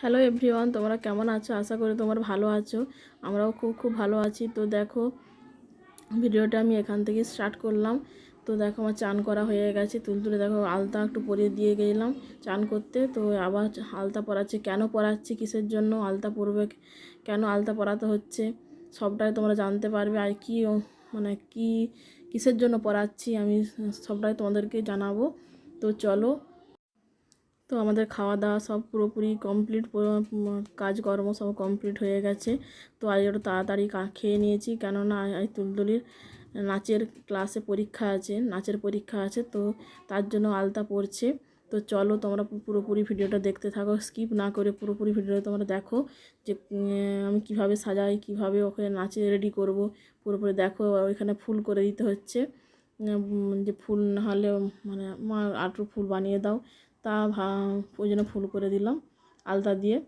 Hello everyone তোমরা কেমন আছো? আশা করি তোমরা ভালো আছো। আমরাও খুব খুব ভালো আছি। তো দেখো, ভিডিওটা আমি এখান থেকে স্টার্ট করলাম। তো দেখো, আমার চান করা হয়ে গেছে। তুলতুলে দেখো, আলতা একটু পরিয়ে দিয়ে গেলাম চান করতে। তো আবার আলতা পরাচ্ছে। কেন পরাচ্ছি? কিসের জন্য আলতা পরবে? কেন আলতা পরাতে হচ্ছে? সবটাই তোমরা জানতে পারবে। আর কি মানে কি, কিসের জন্য পরাচ্ছি? আমি সবটাই তোমাদেরকে জানাব। তো চলো তো আমাদের খাওয়া দাওয়া সব পুরোপুরি কমপ্লিট কাজকর্ম সব কমপ্লিট হয়ে গেছে। তো আজ একটু তাড়াতাড়ি খেয়ে নিয়েছি। কেননা তুলতুলির নাচের ক্লাসে পরীক্ষা আছে, নাচের পরীক্ষা আছে, তো তার জন্য আলতা পড়ছে। তো চলো তোমরা পুরোপুরি ভিডিওটা দেখতে থাকো স্কিপ না করে পুরোপুরি ভিডিওটা তোমরা দেখো যে আমি কীভাবে সাজাই, কীভাবে ওকে নাচে রেডি করব, পুরোপুরি দেখো। ওইখানে ফুল করে দিতে হচ্ছে। যে ফুল না হলে মানে মা আটু ফুল বানিয়ে দাও। তা ওই জন্য ফুল করে দিলাম আলতা দিয়ে।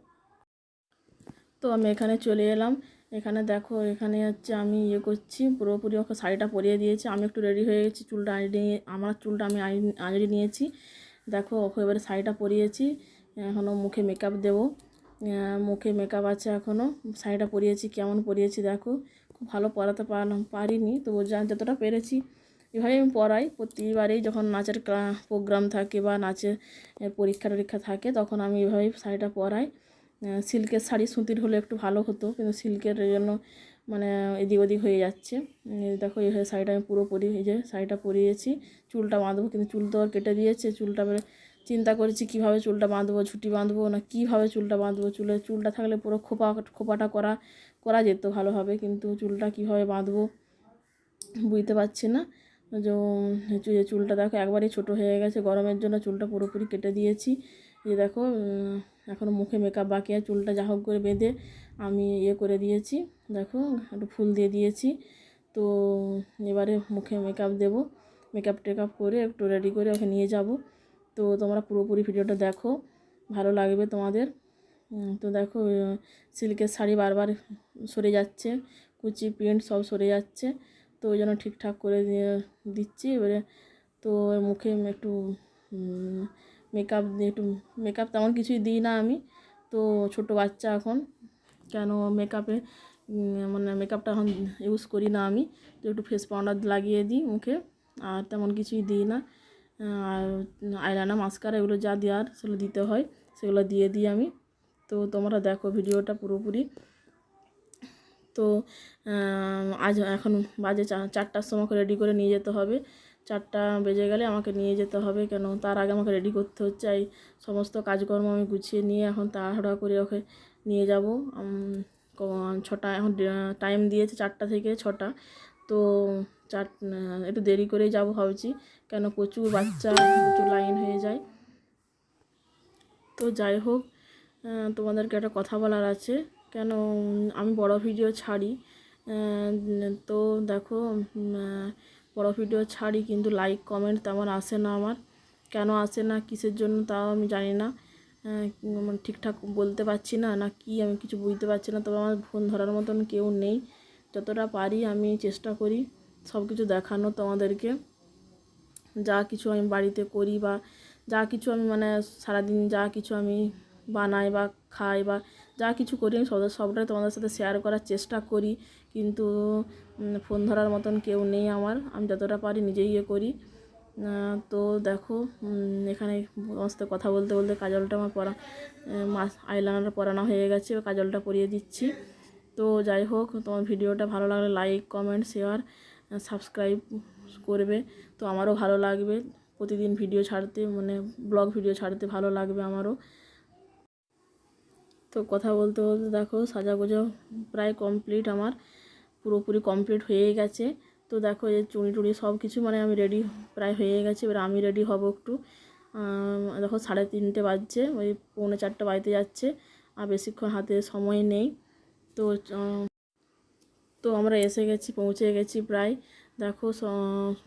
তো আমি এখানে চলে এলাম। এখানে দেখো, এখানে হচ্ছে আমি ইয়ে করছি, পুরোপুরি ওকে শাড়িটা পরিয়ে দিয়েছি। আমি একটু রেডি হয়ে গেছি, চুলটা আঁচড়ে নিয়ে, আমার চুলটা আমি আঁচ- আঁচড়ে নিয়েছি। দেখো, ওকে এবারে শাড়িটা পরিয়েছি। এখনও মুখে মেকআপ দেবো। মুখে মেকআপ আছে এখনও শাড়িটা পরিয়েছি, কেমন পরিয়েছি দেখো। খুব ভালো পরাতে পারলাম পারিনি, তো যা যতটা পেরেছি। এভাবেই আমি পড়াই। প্রতিবারেই যখন নাচের প্রোগ্রাম থাকে বা নাচের পরীক্ষা টরীক্ষা থাকে, তখন আমি এভাবেই শাড়িটা পরাই। সিল্কের শাড়ি সুতির হলে একটু ভালো হতো, কিন্তু সিল্কের জন্য মানে এদিক ওদিক হয়ে যাচ্ছে। দেখো এইভাবে শাড়িটা আমি পুরো পরি এই যে শাড়িটা পরিয়েছি। চুলটা বাঁধবো, কিন্তু চুল তো আর কেটে দিয়েছে। চুলটা এবারে চিন্তা করেছি কীভাবে চুলটা বাঁধবো, ঝুঁটি বাঁধবো না কীভাবে চুলটা বাঁধবো। চুলে, চুলটা থাকলে পুরো খোপা, খোপাটা করা করা যেত ভালোভাবে, কিন্তু চুলটা কীভাবে বাঁধবো বুঝতে পারছি না। যে চুলটা দেখো একবারই ছোট হয়ে গেছে গরমের জন্য চুলটা পুরোপুরি কেটে দিয়েছি। এই দেখো উম, এখনও মুখে মেকআপ বাকি আর চুলটা যা হোক করে বেঁধে আমি ইয়ে করে দিয়েছি। দেখো একটু ফুল দিয়ে দিয়েছি। তো এবারে মুখে মেকআপ দেবো। মেকআপ টেকআপ করে একটু রেডি করে ওকে নিয়ে যাব। তো তোমরা পুরোপুরি ভিডিওটা দেখো ভালো লাগবে তোমাদের। তো দেখো সিল্কের শাড়ি বারবার সরে যাচ্ছে কুচি প্রিন্ট সব সরে যাচ্ছে। তো ওই জন্য ঠিকঠাক করে দিয়ে দিচ্ছি। এবারে তো মুখে একটু মেকআপ একটু মেকআপ তেমন কিছুই দিই না আমি। তো ছোট বাচ্চা এখন, কেন মেকআপে মানে মেকআপটা এখন ইউজ করি না আমি। তো একটু ফেস পাউডার লাগিয়ে দিই মুখে, আর তেমন কিছুই দিই না। আর আইলানা মাস্কারা এগুলো যা দেওয়ার সেগুলো দিতে হয়, সেগুলো দিয়ে দিই আমি। তো তোমরা দেখো ভিডিওটা পুরোপুরি। তো আজ এখন বাজে চারটার সময় রেডি করে নিয়ে যেতে হবে। চারটা বেজে গেলে আমাকে নিয়ে যেতে হবে, কেন? তার আগে আমাকে রেডি করতে হচ্ছে। এই সমস্ত কাজকর্ম আমি গুছিয়ে নিয়ে এখন তাড়াহুড়া করে ওকে নিয়ে যাব। ছটা, এখন টাইম দিয়েছে চারটা থেকে ছটা। তো, চার, একটু দেরি করেই যাব ভাবছি, কেন? প্রচুর বাচ্চা, প্রচুর লাইন হয়ে যায়। তো যাই হোক তোমাদেরকে একটা কথা বলার আছে। কেন আমি বড় ভিডিও ছাড়ি? তো দেখো বড় ভিডিও ছাড়ি কিন্তু লাইক কমেন্ট তেমন আসে না আমার। কেন আসে না, কিসের জন্য তাও আমি জানি না। মানে ঠিকঠাক বলতে পারছি না না কি আমি কিছু বুঝতে পারছি না। তবে আমার ফোন ধরার মতন কেউ নেই। যতটা পারি আমি চেষ্টা করি সব কিছু দেখানো তোমাদেরকে। যা কিছু আমি বাড়িতে করি বা যা কিছু আমি মানে সারাদিন যা কিছু আমি বানাই বা খাই বা যা কিছু করি আমি সব সবটাই তোমাদের সাথে শেয়ার করার চেষ্টা করি। কিন্তু ফোন ধরার মতন কেউ নেই আমার। আমি যতটা পারি নিজেই ইয়ে করি। তো দেখো এখানে তোমার সাথে কথা বলতে বলতে কাজলটা আমার পরা মাস আইলাইনার পরানো হয়ে গেছে। কাজলটা পরিয়ে দিচ্ছি। তো যাই হোক, তোমার ভিডিওটা ভালো লাগলে লাইক কমেন্ট শেয়ার সাবস্ক্রাইব করবে। তো আমারও ভালো লাগবে। প্রতিদিন ভিডিও ছাড়তে মানে ব্লগ ভিডিও ছাড়তে ভালো লাগবে আমারও। তো কথা বলতে বলতে দেখো সাজাগোজা প্রায় কমপ্লিট আমার। পুরোপুরি কমপ্লিট হয়ে গেছে। তো দেখো এই চুড়ি টুড়ি সব কিছু মানে আমি রেডি প্রায় হয়ে গেছে। এবার আমি রেডি হব একটু। দেখো সাড়ে তিনটে বাজছে, ওই পৌনে চারটে বাড়িতে যাচ্ছে। আর বেশিক্ষণ হাতে সময় নেই। তো তো আমরা এসে গেছি, পৌঁছে গেছি প্রায়। দেখো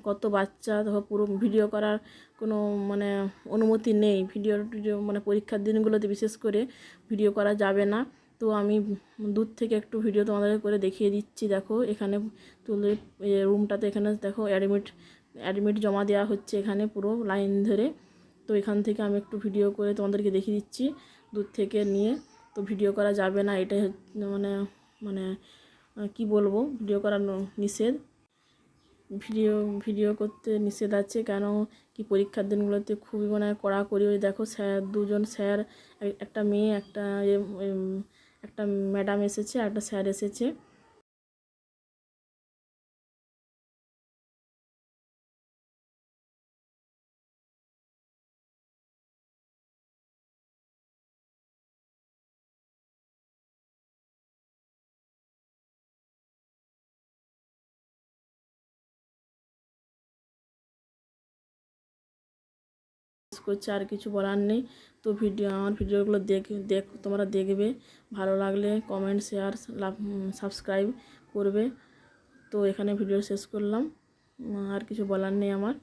কত বাচ্চা, দেখো, পুরো ভিডিও করার কোনো মানে অনুমতি নেই। ভিডিও টিডিও মানে পরীক্ষার দিনগুলোতে বিশেষ করে ভিডিও করা যাবে না। তো আমি দূর থেকে একটু ভিডিও তোমাদের করে দেখিয়ে দিচ্ছি। দেখো, এখানে তুলে রুমটাতে এখানে দেখো অ্যাডমিট অ্যাডমিট জমা দেওয়া হচ্ছে এখানে পুরো লাইন ধরে। তো এখান থেকে আমি একটু ভিডিও করে তোমাদেরকে দেখিয়ে দিচ্ছি দূর থেকে নিয়ে। তো ভিডিও করা যাবে না, এটাই মানে মানে কি বলব? ভিডিও করা নিষেধ। ভিডিও ভিডিও করতে নিষেধ আছে। কেন? কি পরীক্ষার দিনগুলোতে খুবই মানে কড়াকড়ি ওই দেখো স্যার, দুজন স্যার একটা মেয়ে, একটা একটা ম্যাডাম এসেছে একটা স্যার এসেছে। করছি আর কিছু বলার নেই। তো ভিডিও আমার ভিডিওগুলো দেখ দেখ, তোমরা দেখবে। ভালো লাগলে কমেন্ট শেয়ার সাবস্ক্রাইব করবে। তো এখানে ভিডিও শেষ করলাম। আর কিছু বলার নেই আমার।